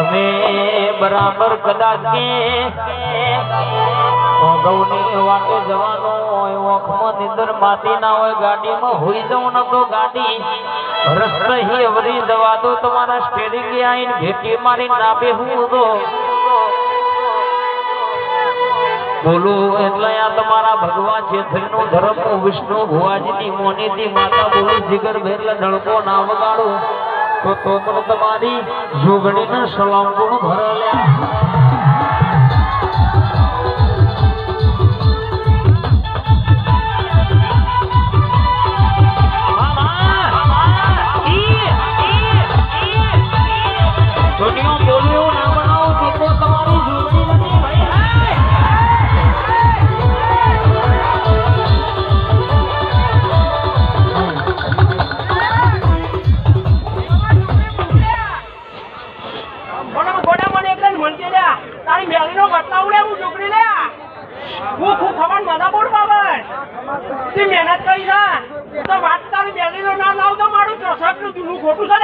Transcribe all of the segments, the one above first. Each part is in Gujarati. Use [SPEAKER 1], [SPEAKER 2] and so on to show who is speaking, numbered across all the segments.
[SPEAKER 1] તમે બરાબર કદાચ બોલું, એટલે આ તમારા ભગવાન છેતરીનો ધર્મ, વિષ્ણુ, ભુવાજીની મોનીથી માતા બોલું, જીગર ભેરલા ધડકો ના વગાડું. તો તો તમારી જોગણીને સલામ ગુણ ભરેલા
[SPEAKER 2] હું છોકરી હું ખૂબ ખબર બધા બોલ બાબર તી મહેનત કરી છે તો વાત તારી મેલીનો ના લાવ તો મારું ચોસઠનું જૂનું ખોટું છે.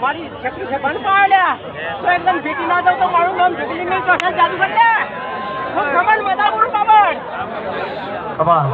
[SPEAKER 2] મારી છકરી છે, બંધ પાયેલા તો એકદમ ભેટી ના દઉં તો મારું નામ ભેટી નહીં ચોસઠ જાદુગર લે હું મજા બોલ બાબર
[SPEAKER 1] ખબર